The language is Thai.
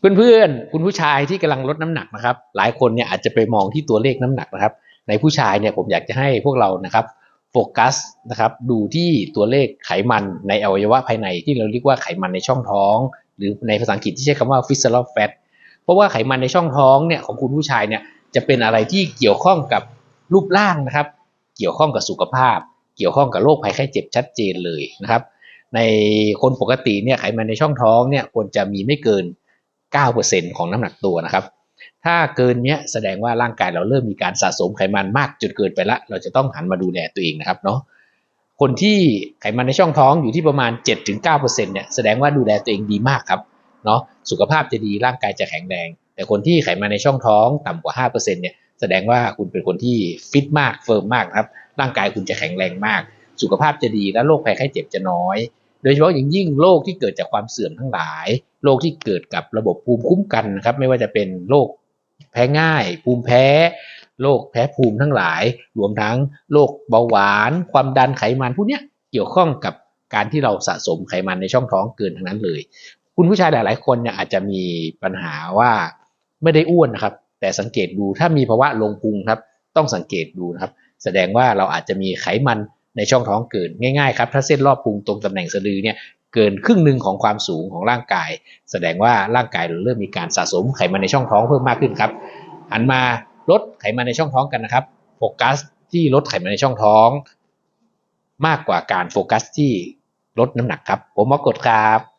เพื่อนๆ คุณผู้ชายที่กำลังลดน้ำหนักนะครับ หลายคนเนี่ยอาจจะไปมองที่ตัวเลขน้ำหนักนะครับ ในผู้ชายเนี่ยผมอยากจะให้พวกเรานะครับโฟกัสนะครับดูที่ตัวเลขไขมันในอวัยวะภายในที่เราเรียกว่าไขมันในช่องท้อง หรือในภาษาอังกฤษที่ใช้คำว่า visceral fat เพราะว่าไขมันในช่องท้องเนี่ยของคุณผู้ชายเนี่ยจะเป็นอะไรที่เกี่ยวข้องกับรูปร่างนะครับ เกี่ยวข้องกับสุขภาพ เกี่ยวข้องกับโรคภัยไข้เจ็บชัดเจนเลยนะครับ ในคนปกติเนี่ยไขมันในช่องท้องเนี่ยควรจะมีไม่เกิน 9%ของน้ำหนักตัวนะครับ ถ้าเกินเนี้ยแสดงว่าร่างกายเราเริ่มมีการสะสมไขมันมากจนเกินไปละ เราจะต้องหันมาดูแลตัวเองนะครับเนาะคนที่ไขมันในช่องท้องอยู่ที่ประมาณ 7-9%เนี่ยแสดงว่าดูแลตัวเองดีมากครับเนาะสุขภาพจะดีร่างกายจะแข็งแรง แต่คนที่ไขมันในช่องท้องต่ำกว่า 5%เนี่ยแสดงว่าคุณเป็นคนที่ฟิตมากเฟิร์มมากครับร่างกายคุณจะแข็งแรงมาก สุขภาพจะดีและโรคภัยไข้เจ็บจะน้อย โดยเฉพาะอย่างยิ่งโรคที่เกิดจากความเสื่อมทั้งหลาย โรคที่เกิดกับระบบภูมิคุ้มกันนะครับ ไม่ว่าจะเป็นโรคแพ้ง่าย ภูมิแพ้ โรคแพ้ภูมิทั้งหลาย รวมทั้งโรคเบาหวาน ความดันไขมันพวกเนี้ยเกี่ยวข้องกับการที่เราสะสมไขมันในช่องท้องเกินทั้งนั้นเลย คุณผู้ชายหลาย ๆ คนเนี่ยอาจจะมีปัญหาว่าไม่ได้อ้วนนะครับ แต่สังเกตดูถ้ามีภาวะลงพุงครับ ต้องสังเกตดูนะครับ แสดงว่าเราอาจจะมีไขมัน ในช่องท้องเกินง่ายๆครับถ้าเส้นรอบพุงตรงตำแหน่งสะดือเนี่ยเกินครึ่งหนึ่งของความสูงของร่างกาย แสดงว่าร่างกายเริ่มมีการสะสมไขมันในช่องท้องเพิ่มมากขึ้นครับหันมาลดไขมันในช่องท้องกันนะครับโฟกัสที่ลดไขมันในช่องท้อง มากกว่าการโฟกัสที่ลดน้ำหนักครับ ผมมอกดครับ